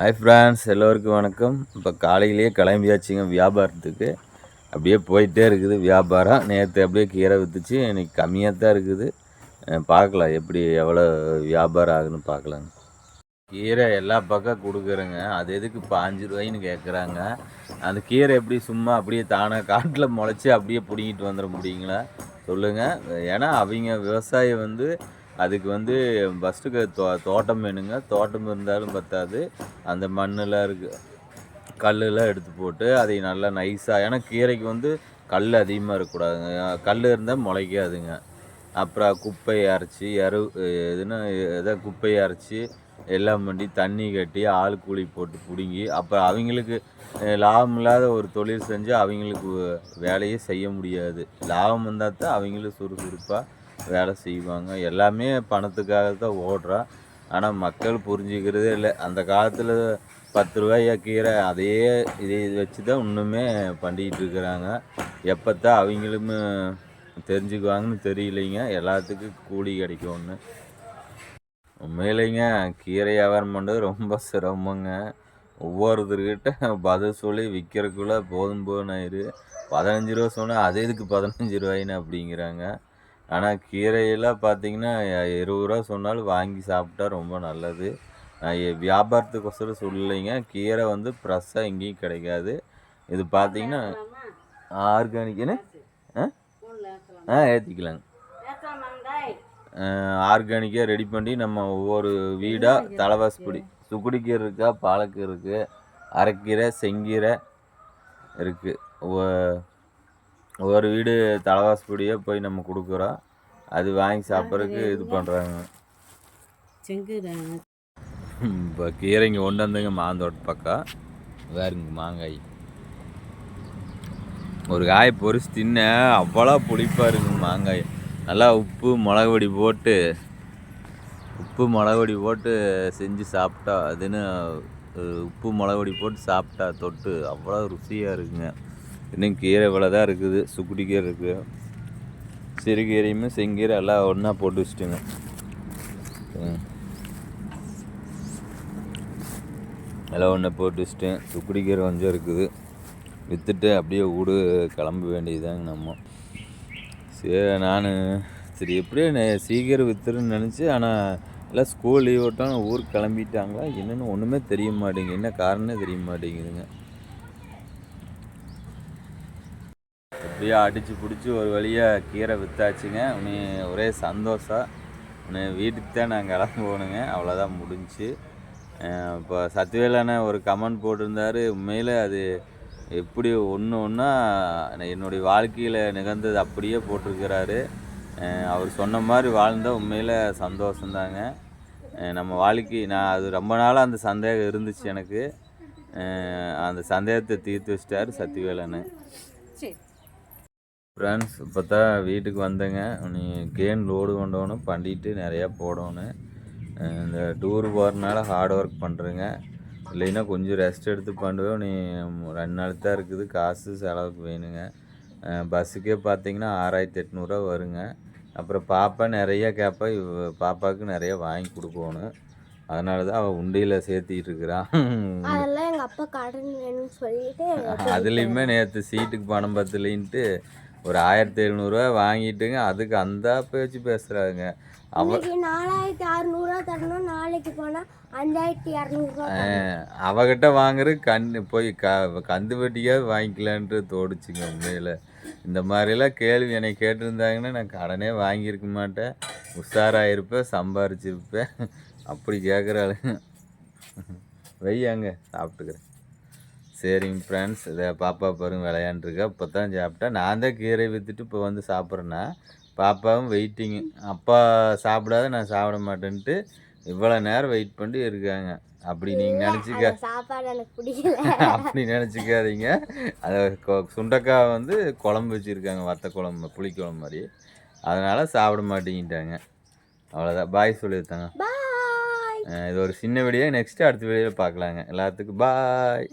Hi friends எல்லோருக்கும் வணக்கம். இப்போ காலையிலேயே கிளம்பியாச்சுங்க வியாபாரத்துக்கு. அப்படியே போயிட்டே இருக்குது வியாபாரம். நேற்று அப்படியே கீரை விற்றுச்சு இன்றைக்கி கம்மியாக தான் இருக்குது. பார்க்கலாம் எப்படி எவ்வளோ வியாபாரம் ஆகுன்னு பார்க்கலாங்க கீரை எல்லா பக்கம் கொடுக்குறேங்க. அது எதுக்கு பாஞ்சு ரூபாய்ன்னு கேட்குறாங்க அந்த கீரை எப்படி சும்மா அப்படியே தானாக காட்டில் முளைச்சி அப்படியே பிடிங்கிட்டு வந்துட முடியுங்களா? சொல்லுங்கள் ஏன்னா அவங்க விவசாயம் வந்து அதுக்கு வந்து ஃபஸ்ட்டுக்கு தோ தோட்டம் வேணுங்க. தோட்டம் இருந்தாலும் பத்தாது. அந்த மண்ணெல்லாம் இருக்குது கல்லெல்லாம் எடுத்து போட்டு அதை நல்லா நைஸாக ஏன்னா கீரைக்கு வந்து கல் அதிகமாக இருக்கக்கூடாதுங்க. கல் இருந்தால் முளைக்காதுங்க. அப்புறம் குப்பையை அரைச்சி எரு எதுனா எதோ குப்பையை அரைச்சி எல்லாம் பண்ணி தண்ணி கட்டி ஆள் கூலி போட்டு பிடுங்கி அப்புறம் அவங்களுக்கு லாபம் இல்லாத ஒரு தொழில் செஞ்சு அவங்களுக்கு வேலையே செய்ய முடியாது. லாபம் வந்தால் தான் அவங்களும் சுறுசுறுப்பாக வேலை செய்வாங்க. எல்லாமே பணத்துக்காக தான் ஓடுறோம் ஆனால் மக்கள் புரிஞ்சுக்கிறதே இல்லை. அந்த காலத்தில் பத்து ரூபாயா கீரை அதையே இதை வச்சு தான் இன்னுமே பண்ணிக்கிட்டு இருக்கிறாங்க. எப்போத்தான் அவங்களும் தெரிஞ்சுக்குவாங்கன்னு தெரியலைங்க. எல்லாத்துக்கும் கூலி கிடைக்கும்னு உண்மையிலேங்க கீரை வியாபாரம் பண்ணுறது ரொம்ப சிரமங்க. ஒவ்வொருத்தர்கிட்ட பதில் சொல்லி விற்கிறதுக்குள்ளே போதும் போதும் ஆயிரு. பதினஞ்சு ரூபா சொன்னால் அது எதுக்கு பதினஞ்சு ரூபாயின்னு? அப்படிங்கிறாங்க. ஆனால் கீரையெல்லாம் பார்த்தீங்கன்னா இருபது ரூபா சொன்னாலும் வாங்கி சாப்பிட்டா ரொம்ப நல்லது. நான் வியாபாரத்துக்கோசரம் சொல்லலைங்க. கீரை வந்து ஃப்ரெஷ்ஷாக எங்கேயும் கிடைக்காது. இது பார்த்தீங்கன்னா ஆர்கானிக்னு ஆ? ஆ ஏற்றிக்கலாங்க ஆர்கானிக்காக ரெடி பண்ணி நம்ம ஒவ்வொரு வீடாக தலைவாசப்படி சுக்குடிக்கீரை இருக்கா பாலக்கீரை இருக்குது அரைக்கீரை செங்கீரை இருக்குது ஒவ்வொரு வீடு தலைவாசப்படியாக போய் நம்ம கொடுக்குறோம். அது வாங்கி சாப்பிட்றதுக்கு இது பண்ணுறாங்க இப்போ கீரைங்க கொண்டு வந்தங்க மாந்தோட்ட பக்கம் வேறுங்க மாங்காய். ஒரு காய் பொரிச்சு தின்ன அவ்வளோ புளிப்பாக இருக்குங்க மாங்காய். நல்லா உப்பு மிளகு பொடி போட்டு உப்பு மிளகு பொடி போட்டு செஞ்சு சாப்பிட்டா அதுன்னு உப்பு மிளகு பொடி போட்டு சாப்பிட்டா தொட்டு அவ்வளோ ருசியாக இருக்குங்க இன்னும் கீரை இவ்வளோ தான் இருக்குது சுக்குடி கீரை இருக்குது சிறுகீரையுமே செங்கீரை எல்லாம் ஒன்றா போட்டு வச்சுட்டுங்க. எல்லாம் ஒன்று போட்டு வச்சுட்டேன். சுக்குடி கீரை கொஞ்சம் இருக்குது. விற்றுட்டு அப்படியே வீடு கிளம்ப வேண்டியதுதாங்க நம்ம. சரி நான் சரி எப்படியே சீக்கிரம் விற்றுருன்னு நினச்சி ஆனால் எல்லாம் ஸ்கூல் லீவ் விட்டோம் ஊருக்கு கிளம்பிட்டாங்களா? என்னென்னு ஒன்றுமே தெரிய மாட்டேங்குது. என்ன காரணமே தெரிய மாட்டேங்குதுங்க. எப்படியோ அடித்து பிடிச்சி ஒரு வழியாக கீரை விற்றாச்சுங்க உனி ஒரே சந்தோஷம். உன்னை வீட்டுக்கு தான் நான் போகணுங்க அவ்வளோதான் முடிஞ்சுச்சு இப்போ சத்யவேலான ஒரு கமெண்ட் போட்டிருந்தாரு. உண்மையில் அது எப்படி ஒன்று ஒன்றா என்னுடைய வாழ்க்கையில் நிகழ்ந்தது அப்படியே போட்டிருக்கிறாரு. அவர் சொன்ன மாதிரி வாழ்ந்தால் உண்மையில் சந்தோஷந்தாங்க நம்ம வாழ்க்கை நான் அது ரொம்ப நாளாக அந்த சந்தேகம் இருந்துச்சு எனக்கு. அந்த சந்தேகத்தை தீர்த்து வச்சிட்டாரு சத்யவேலன்னு ஃப்ரெண்ட்ஸ் இப்போ தான் வீட்டுக்கு வந்தேங்க. நீ கேன் லோடு கொண்டோணும் பண்ணிட்டு நிறையா போடணும் இந்த டூர் போகிறனால ஹார்ட் ஒர்க் பண்ணுறேங்க இல்லைன்னா கொஞ்சம் ரெஸ்ட் எடுத்து பண்ணுவேன். நீ ரெண்டு நாள் தான் இருக்குது. காசு செலவுக்கு வேணுங்க. பஸ்ஸுக்கே பார்த்தீங்கன்னா ஆறாயிரத்தி எட்நூறுரூவா வருங்க. அப்புறம் பாப்பா நிறையா கேட்பா இவ பாப்பாவுக்கு நிறையா வாங்கி கொடுக்கணும். அதனால தான் அவள் உண்டியில் சேர்த்திட்டு இருக்கிறான் அதெல்லாம் எங்க அப்பா கடன் வேணும்னு சொல்லிட்டு அதுலேயுமே நேற்று சீட்டுக்கு பணம் பத்தலைன்ட்டு ஒரு ஆயிரத்தி எழுநூறுவா வாங்கிட்டுங்க அதுக்கு அந்த பேச்சு பேசுகிறாங்க நாலாயிரத்தி அறுநூறுவா தரணும் நாளைக்கு போனா அஞ்சாயிரத்தி இரநூறுவா அவகிட்ட வாங்குறது கண் போய் க கந்து வெட்டியாவது வாங்கிக்கலான்ட்டு தோடுச்சுங்க உண்மையில். இந்த மாதிரிலாம் கேள்வி என்னை கேட்டிருந்தாங்கன்னா நான் கடனே வாங்கியிருக்க மாட்டேன். உஷாராயிருப்பேன் சம்பாரிச்சிருப்பேன். அப்படி கேட்குறாள் வையாங்க சாப்பிட்டுக்கிறேன். சரிங்க ஃப்ரெண்ட்ஸ் இதை பாப்பா பாருங்க விளையாண்டுருக்கா. இப்போ தான் சாப்பிட்டேன் நான் தான் கீரை விற்றுட்டு இப்போ வந்து சாப்பிட்றேன்னா பாப்பாவும் வெயிட்டிங்கு அப்பா சாப்பிடாத நான் சாப்பிட மாட்டேன்ட்டு இவ்வளோ நேரம் வெயிட் பண்ணி இருக்காங்க. அப்படி நீங்கள் நினச்சிக்க அப்படி நினச்சிக்காதீங்க. அதை சுண்டக்காய் வந்து குழம்பு வச்சுருக்காங்க வத்த குழம்பு புளிக்குழம்பு மாதிரி. அதனால் சாப்பிட மாட்டேங்கிட்டாங்க. அவ்வளோதான் பாய் சொல்லியிருந்தாங்க இது ஒரு சின்ன வீடியோ நெக்ஸ்ட்டு அடுத்த வீடியோவில் பார்க்கலாங்க. எல்லாத்துக்கும் பாய்